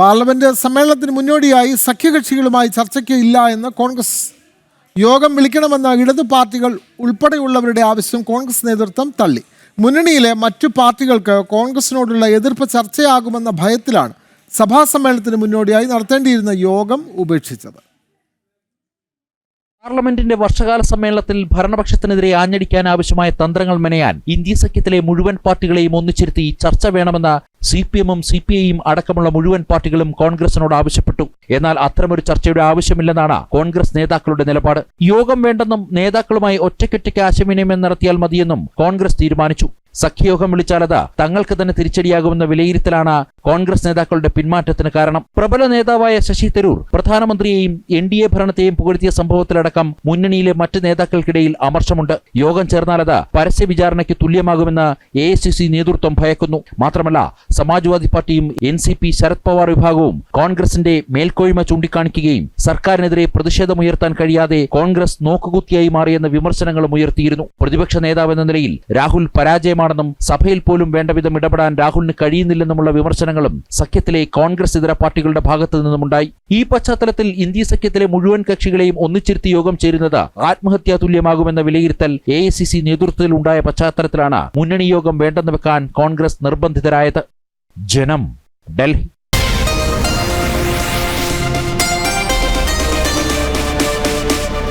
Parliament സമ്മേളനത്തിന് മുന്നോടിയായി സഖ്യകക്ഷികളുമായി ചർച്ചയ്ക്ക് ഇല്ല എന്ന് കോൺഗ്രസ്. യോഗം വിളിക്കണമെന്ന ഇടതു പാർട്ടികൾ ഉൾപ്പെടെയുള്ളവരുടെ ആവശ്യം കോൺഗ്രസ് നേതൃത്വം തള്ളി. മുന്നണിയിലെ മറ്റു പാർട്ടികൾക്ക് കോൺഗ്രസിനോടുള്ള എതിർപ്പ് ചർച്ചയാകുമെന്ന ഭയത്തിലാണ് സഭാ സമ്മേളനത്തിന് മുന്നോടിയായി നടത്തേണ്ടിയിരുന്ന യോഗം ഉപേക്ഷിച്ചത്. പാർലമെന്റിന്റെ വർഷകാല സമ്മേളനത്തിൽ ഭരണപക്ഷത്തിനെതിരെ ആഞ്ഞടിക്കാൻ ആവശ്യമായ തന്ത്രങ്ങൾ മെനയാൻ ഇന്ത്യ സഖ്യത്തിലെ മുഴുവൻ പാർട്ടികളെയും ഒന്നിച്ചിരുത്തി ചർച്ച വേണമെന്ന സി പി എമ്മും സി പി ഐയും അടക്കമുള്ള മുഴുവൻ പാർട്ടികളും കോൺഗ്രസിനോട് ആവശ്യപ്പെട്ടു. എന്നാൽ അത്തരമൊരു ചർച്ചയുടെ ആവശ്യമില്ലെന്നാണ് കോൺഗ്രസ് നേതാക്കളുടെ നിലപാട്. യോഗം വേണ്ടെന്നും നേതാക്കളുമായി ഒറ്റയ്ക്കൊറ്റയ്ക്ക് ആശയവിനിമയം നടത്തിയാൽ മതിയെന്നും കോൺഗ്രസ് തീരുമാനിച്ചു. സഖ്യയോഗം വിളിച്ചാലത് തങ്ങൾക്ക് തന്നെ തിരിച്ചടിയാകുമെന്ന വിലയിരുത്തലാണ് കോൺഗ്രസ് നേതാക്കളുടെ പിന്മാറ്റത്തിന് കാരണം. പ്രബല നേതാവായ ശശി തരൂർ പ്രധാനമന്ത്രിയെയും എൻ ഡി എ ഭരണത്തെയും പുകഴ്ത്തിയ സംഭവത്തിലടക്കം മുന്നണിയിലെ മറ്റ് നേതാക്കൾക്കിടയിൽ അമർഷമുണ്ട്. യോഗം ചേർന്നാലത് പരസ്യ വിചാരണയ്ക്ക് തുല്യമാകുമെന്ന് എ നേതൃത്വം ഭയക്കുന്നു. മാത്രമല്ല സമാജ്വാദി പാർട്ടിയും N C P Sharad Pawar വിഭാഗവും കോൺഗ്രസിന്റെ മേൽക്കോയ്മ ചൂണ്ടിക്കാണിക്കുകയും സർക്കാരിനെതിരെ പ്രതിഷേധമുയർത്താൻ കഴിയാതെ കോൺഗ്രസ് നോക്കുകുത്തിയായി മാറിയെന്ന വിമർശനങ്ങളും ഉയർത്തിയിരുന്നു. പ്രതിപക്ഷ നേതാവെന്ന നിലയിൽ രാഹുൽ പരാജയമാണെന്നും സഭയിൽ പോലും വേണ്ടവിധം ഇടപെടാൻ രാഹുലിന് കഴിയുന്നില്ലെന്നുമുള്ള വിമർശനങ്ങളും സഖ്യത്തിലെ കോൺഗ്രസ് ഇതര പാർട്ടികളുടെ ഭാഗത്തു നിന്നുമുണ്ടായി. ഈ പശ്ചാത്തലത്തിൽ ഇന്ത്യ സഖ്യത്തിലെ മുഴുവൻ കക്ഷികളെയും ഒന്നിച്ചിരുത്തി യോഗം ചേരുന്നത് ആത്മഹത്യാ തുല്യമാകുമെന്ന വിലയിരുത്തൽ എ നേതൃത്വത്തിൽ ഉണ്ടായ പശ്ചാത്തലത്തിലാണ് മുന്നണി യോഗം വേണ്ടെന്ന് വെക്കാൻ കോൺഗ്രസ് നിർബന്ധിതരായത്. ജനം ഡൽഹി.